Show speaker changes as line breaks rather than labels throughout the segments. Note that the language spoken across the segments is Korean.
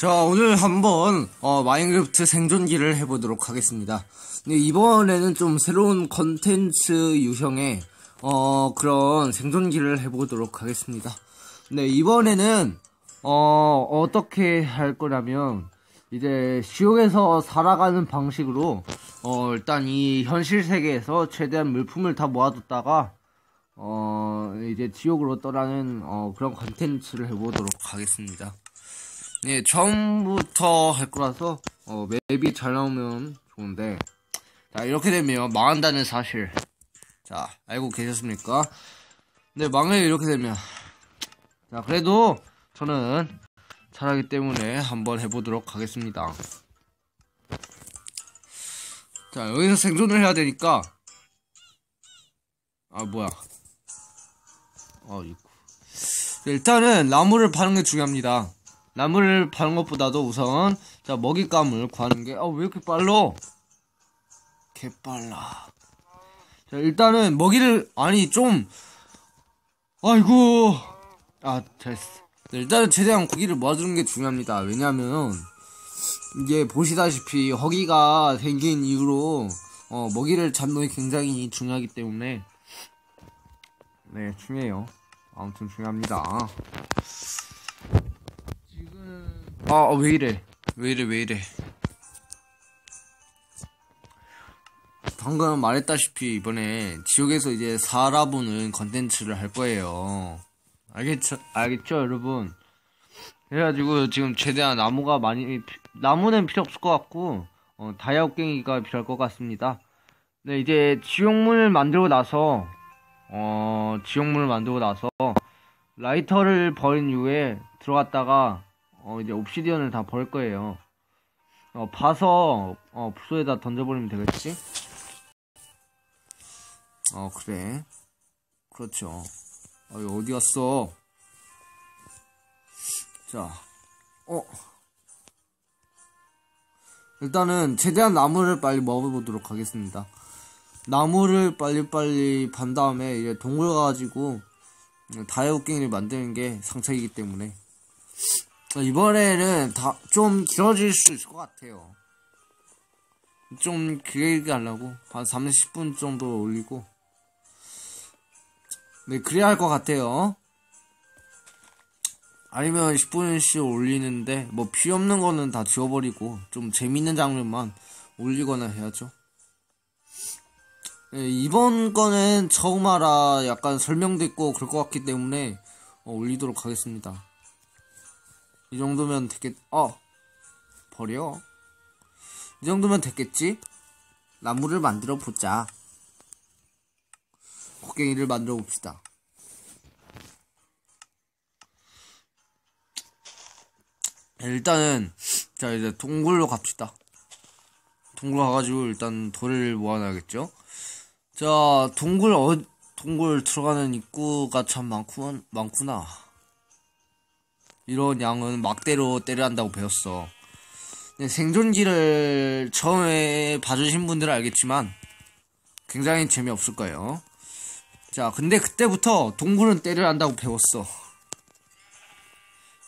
자, 오늘 한번 어, 마인크래프트 생존기를 해보도록 하겠습니다. 이번에는 좀 새로운 컨텐츠 유형의 어, 그런 생존기를 해보도록 하겠습니다. 네, 이번에는 어, 어떻게 할 거냐면 이제 지옥에서 살아가는 방식으로 어, 일단 이 현실 세계에서 최대한 물품을 다 모아뒀다가 어, 이제 지옥으로 떠나는 어, 그런 컨텐츠를 해보도록 하겠습니다. 네, 처음부터 할 거라서 어, 맵이 잘 나오면 좋은데. 자 이렇게 되면 망한다는 사실. 자 알고 계셨습니까? 네 망해요 이렇게 되면. 자 그래도 저는 잘하기 때문에 한번 해보도록 하겠습니다. 자 여기서 생존을 해야 되니까. 아 뭐야. 어 이거. 일단은 나무를 파는 게 중요합니다 나무를 파는 것보다도 우선 자 먹잇감을 구하는 게 아 왜 이렇게 빨라? 개빨라. 자 일단은 먹이를 아니 좀 아이고 아 됐어. 네, 일단은 최대한 고기를 모아두는 게 중요합니다. 왜냐면 이게 보시다시피 허기가 생긴 이후로 어, 먹이를 잡는 게 굉장히 중요하기 때문에 네 중요해요. 아무튼 중요합니다. 아, 어, 왜 이래? 왜 이래, 왜 이래? 방금 말했다시피 이번에 지옥에서 이제 살아보는 컨텐츠를 할 거예요. 알겠죠? 알겠죠, 여러분? 그래가지고 지금 최대한 나무가 많이 나무는 필요 없을 것 같고 어, 다이아옥갱이가 필요할 것 같습니다. 네, 이제 지옥문을 만들고 나서 어, 지옥문을 만들고 나서 라이터를 버린 이후에 들어갔다가 어, 이제 옵시디언을 다 벌 거예요. 어, 봐서, 어, 부소에다 던져버리면 되겠지? 어, 그래. 그렇죠. 어, 어디 갔어? 자, 어. 일단은, 최대한 나무를 빨리 먹어보도록 하겠습니다. 나무를 빨리빨리 반 다음에, 이제 동굴 가가지고, 다이어갱이를 만드는 게 상책이기 때문에, 이번에는 다 좀 길어질 수 있을 것 같아요. 좀 길게 하려고 한 30분 정도 올리고 네 그래야 할 것 같아요. 아니면 10분씩 올리는데 뭐 필요 없는 거는 다 지워버리고 좀 재밌는 장면만 올리거나 해야죠. 네, 이번 거는 처음 알아 약간 설명도 있고 그럴 것 같기 때문에 어, 올리도록 하겠습니다. 이 정도면 됐겠, 어, 버려. 이 정도면 됐겠지? 나무를 만들어 보자. 곡괭이를 만들어 봅시다. 일단은, 자, 이제 동굴로 갑시다. 동굴 가가지고 일단 돌을 모아놔야겠죠? 자, 동굴, 어, 동굴 들어가는 입구가 참 많구, 많구나. 이런 양은 막대로 때려 한다고 배웠어. 생존기를 처음에 봐주신 분들은 알겠지만 굉장히 재미없을 거예요. 자, 근데 그때부터 동굴은 때려 한다고 배웠어.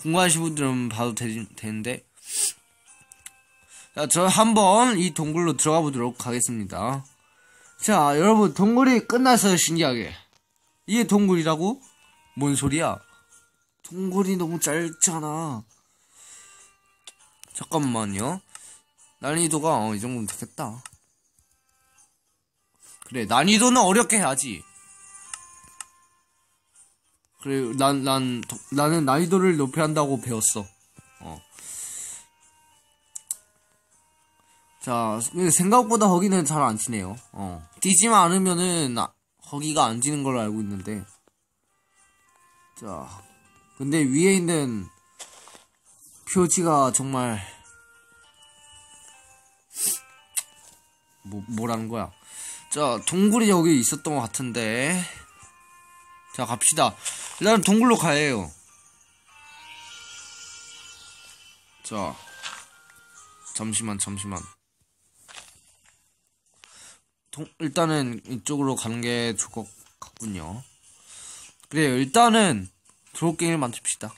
궁금하신 분들은 봐도 되, 되는데. 자, 저 한번 이 동굴로 들어가 보도록 하겠습니다. 자, 여러분, 동굴이 끝났어요, 신기하게. 이게 동굴이라고? 뭔 소리야? 동굴이 너무 짧잖아. 잠깐만요. 난이도가 어, 이 정도면 되겠다. 그래, 난이도는 어렵게 해야지. 그래, 난, 난, 나는 난이도를 높여 한다고 배웠어. 어. 자, 생각보다 허기는 잘 안 치네요. 어. 뛰지만 않으면은, 허기가 안 지는 걸로 알고 있는데. 자, 근데 위에 있는 표지가 정말 뭐 뭐라는 거야? 자 동굴이 여기 있었던 것 같은데 자 갑시다. 일단 동굴로 가야 해요. 자 잠시만 잠시만. 동, 일단은 이쪽으로 가는 게 좋을 것 같군요. 그래요 일단은 드롭게임을 만듭시다.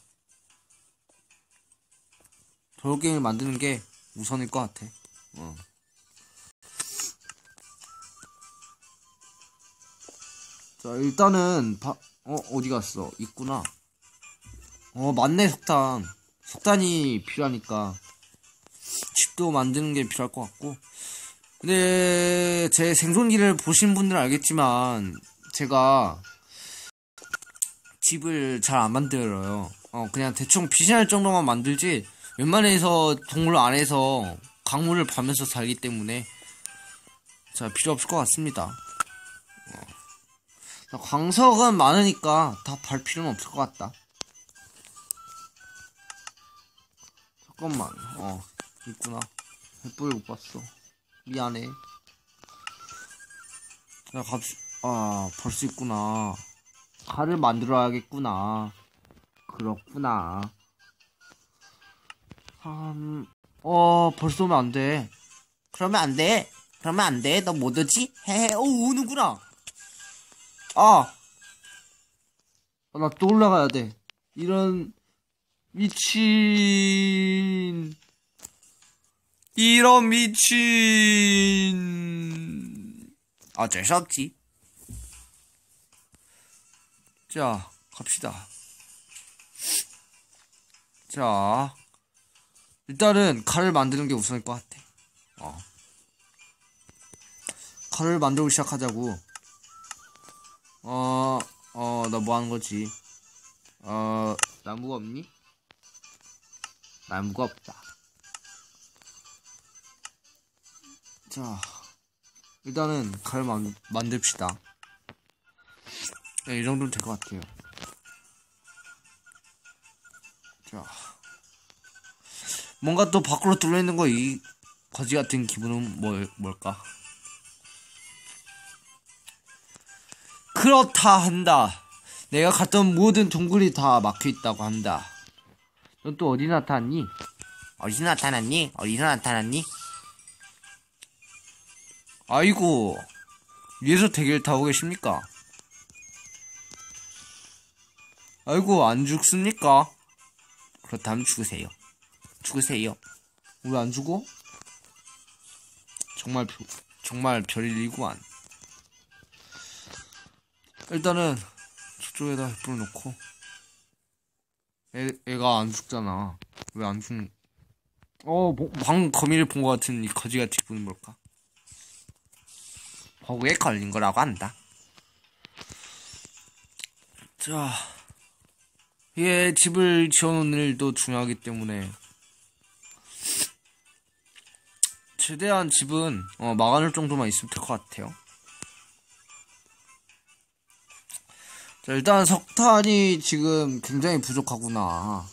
돌게임을 만드는 게 우선일 것 같아. 어. 자, 일단은, 바, 어, 어디 갔어? 있구나. 어, 맞네, 석탄. 석탄이 필요하니까. 집도 만드는 게 필요할 것 같고. 근데, 제 생존기를 보신 분들은 알겠지만, 제가, 집을 잘 안 만들어요. 어, 그냥 대충 비신할 정도만 만들지, 웬만해서 동물 안에서 강물을 파면서 살기 때문에, 자, 필요 없을 것 같습니다. 어. 광석은 많으니까 다 발 필요는 없을 것 같다. 잠깐만, 어, 있구나. 햇불 못 봤어. 미안해. 야, 갑시, 아, 벌써 있구나. 칼을 만들어야겠구나. 그렇구나. 음, 어, 벌써 오면 안 돼. 그러면 안 돼. 그러면 안 돼. 너 못 오지? 헤헤, 오, 오는구나. 아! 아, 나 또 올라가야 돼. 이런, 미친. 이런 미친. 어쩔 수 없지. 자, 갑시다. 자, 일단은 칼을 만드는 게 우선일 것 같아. 어. 칼을 만들고 시작하자고. 어, 어, 나 뭐 하는 거지? 어, 나무가 없니? 나무가 없다. 자, 일단은 칼을 만, 만듭시다. 네, 이 정도는 될 것 같아요. 자, 뭔가 또 밖으로 뚫려 있는 거 이 거지 같은 기분은 뭘, 뭘까? 그렇다 한다. 내가 갔던 모든 동굴이 다 막혀 있다고 한다. 넌 또 어디 나타났니? 어디서 나타났니? 어디서 나타났니? 아이고, 위에서 대기를 타고 계십니까? 아이고, 안 죽습니까? 그렇다면 죽으세요. 죽으세요. 왜 안 죽어? 정말, 별- 정말 별일이구만. 일단은, 저쪽에다 햇불 놓고. 애, 애가 안 죽잖아. 왜 안 죽, 어, 뭐, 방금 거미를 본 것 같은 이 거지같이 기분은 뭘까? 버그에 걸린 거라고 한다. 자, 이게 집을 지어놓는 일도 중요하기 때문에 최대한 집은 어, 막아놓을 정도만 있으면 될 것 같아요. 자, 일단 석탄이 지금 굉장히 부족하구나.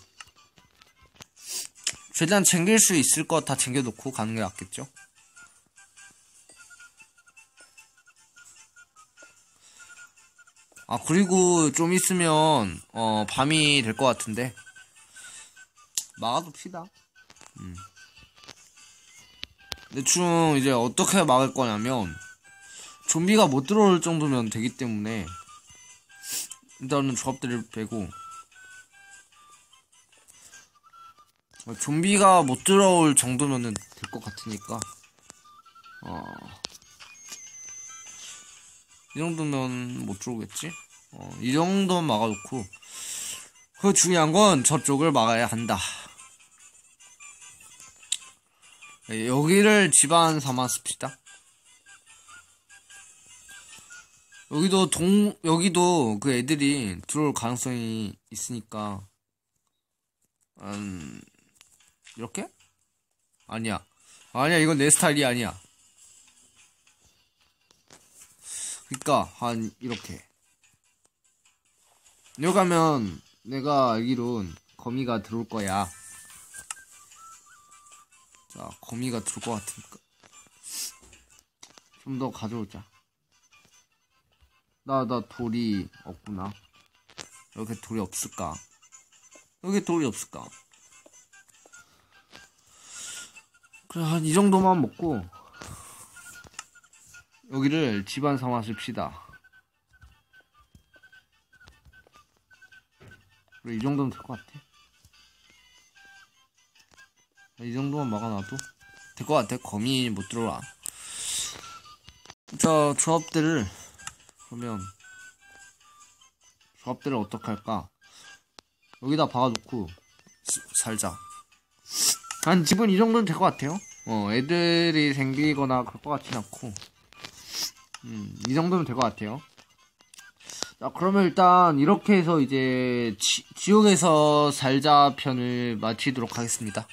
최대한 챙길 수 있을 것 다 챙겨놓고 가는 게 낫겠죠? 아, 그리고 좀 있으면, 어, 밤이 될 것 같은데. 막아둡시다. 음. 대충 이제 어떻게 막을 거냐면, 좀비가 못 들어올 정도면 되기 때문에, 일단은 조합들을 빼고, 어, 좀비가 못 들어올 정도면은 될 것 같으니까, 어, 이 정도면 못 들어오겠지? 어, 이 정도는 막아놓고, 그 중요한 건 저쪽을 막아야 한다. 네, 여기를 집안 삼았습시다. 여기도 동, 여기도 그 애들이 들어올 가능성이 있으니까, 음, 이렇게? 아니야. 아니야, 이건 내 스타일이 아니야. 그니까, 한, 이렇게. 여기 가면, 내가 알기론, 거미가 들어올 거야. 자, 거미가 들어올 것 같으니까. 좀 더 가져오자. 나, 나 돌이 없구나. 여기 돌이 없을까? 여기 돌이 없을까? 그래, 한 이 정도만 먹고, 여기를 집안 삼아 씁시다. 이 정도면 될 것 같아. 이 정도만 막아놔도 될 것 같아. 거미 못 들어와. 자, 조합들을, 그러면, 조합들을 어떻게 할까? 여기다 박아놓고, 스- 살자. 한 집은 이 정도는 될 것 같아요. 어, 애들이 생기거나 그럴 것 같진 않고. 음, 이 정도면 될 것 같아요. 자, 그러면 일단 이렇게 해서 이제 지, 지옥에서 살자 편을 마치도록 하겠습니다.